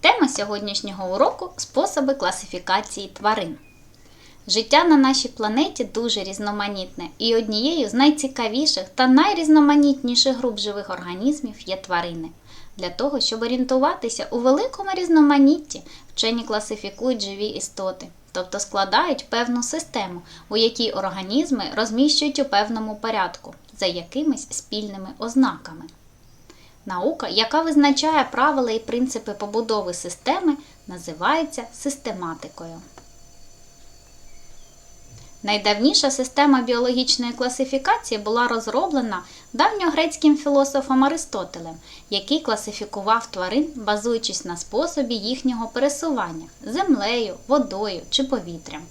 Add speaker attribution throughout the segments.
Speaker 1: Тема сьогоднішнього уроку способи класифікації тварин. Життя на нашій планеті дуже різноманітне, і однією з найцікавіших та найрізноманітніших груп живих організмів є тварини. Для того, щоб орієнтуватися у великому різноманітті, вчені класифікують живі істоти, тобто складають певну систему, у якій організми розміщують у певному порядку, за якимись спільними ознаками. Наука, яка визначає правила і принципи побудови системи, називається систематикою. Найдавніша система біологічної класифікації була розроблена давньогрецьким філософом Аристотелем, який класифікував тварин, базуючись на способі їхнього пересування землею, водою чи повітрям.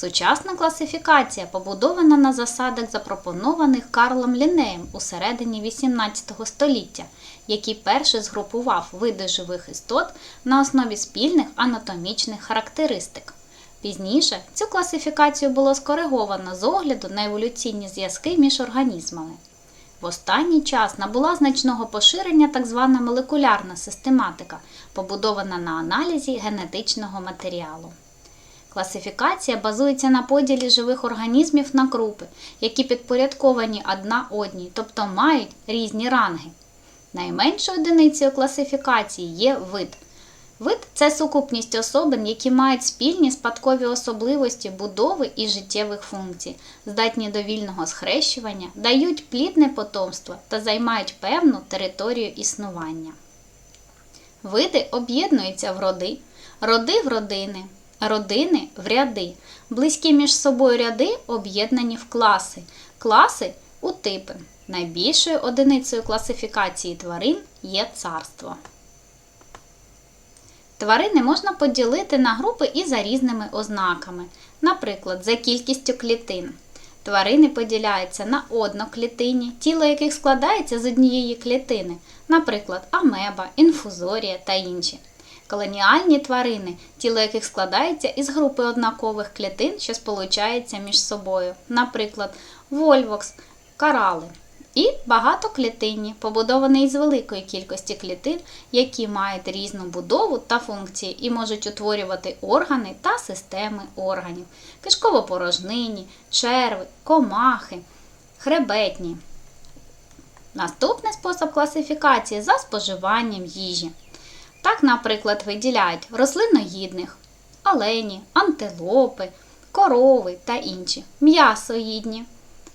Speaker 1: Сучасна класифікація побудована на засадах, запропонованих Карлом Лінеєм у середині XVIII століття, який перший згрупував види живих істот на основі спільних анатомічних характеристик. Пізніше цю класифікацію було скориговано з огляду на еволюційні зв'язки між організмами. В останній час набула значного поширення так звана молекулярна систематика, побудована на аналізі генетичного матеріалу. Класифікація базується на поділі живих організмів на групи, які підпорядковані одна одній, тобто мають різні ранги. Найменшою одиницею класифікації є вид. Вид це сукупність особин, які мають спільні спадкові особливості будови і життєвих функцій, здатні до вільного схрещування, дають плідне потомство та займають певну територію існування. Види об'єднуються в роди, роди в родини, родини в ряди. Близькі між собою ряди об'єднані в класи, класи у типи. Найбільшою одиницею класифікації тварин є царство. Тварини можна поділити на групи і за різними ознаками, наприклад, за кількістю клітин. Тварини поділяються на одноклітинні, тіло яких складається з однієї клітини, наприклад, амеба, інфузорія та інші. Колоніальні тварини, тіло яких складається із групи однакових клітин, що сполучаються між собою, наприклад, вольвокс, карали. І багатоклітинні, побудовані із великої кількості клітин, які мають різну будову та функції і можуть утворювати органи та системи органів, кишково-порожнині, черви, комахи, хребетні. Наступний спосіб класифікації за споживанням їжі. Так, наприклад, виділяють рослиноїдних, олені, антилопи, корови та інші, м'ясоїдні,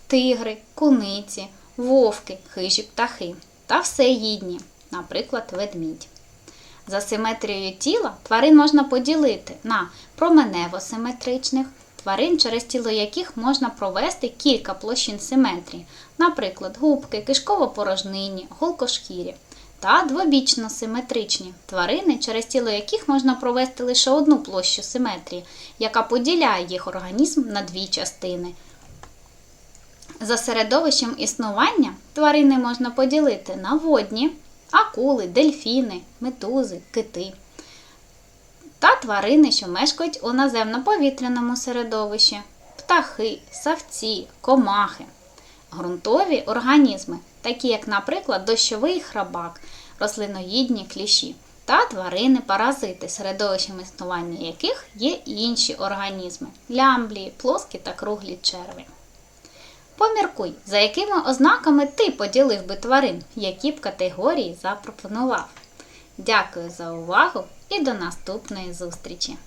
Speaker 1: тигри, куниці вовки, хижі птахи та всеїдні, наприклад, ведмідь. За симетрією тіла тварин можна поділити на променево-симетричних, тварин, через тіло яких можна провести кілька площин симетрії, наприклад, губки, кишково-порожнині, голкошкірі, та двобічно симетричні тварини, через тіло яких можна провести лише одну площу симетрії, яка поділяє їх організм на дві частини. За середовищем існування тварини можна поділити на водні, акули, дельфіни, медузи, кити та тварини, що мешкають у наземно-повітряному середовищі, птахи, савці, комахи, ґрунтові організми, такі як, наприклад, дощовий храбак, рослиноїдні кліщі та тварини-паразити, середовищем існування яких є інші організми лямблії, плоскі та круглі черві. Поміркуй, за якими ознаками ти поділив би тварин, які б категорії запропонував. Дякую за увагу і до наступної зустрічі!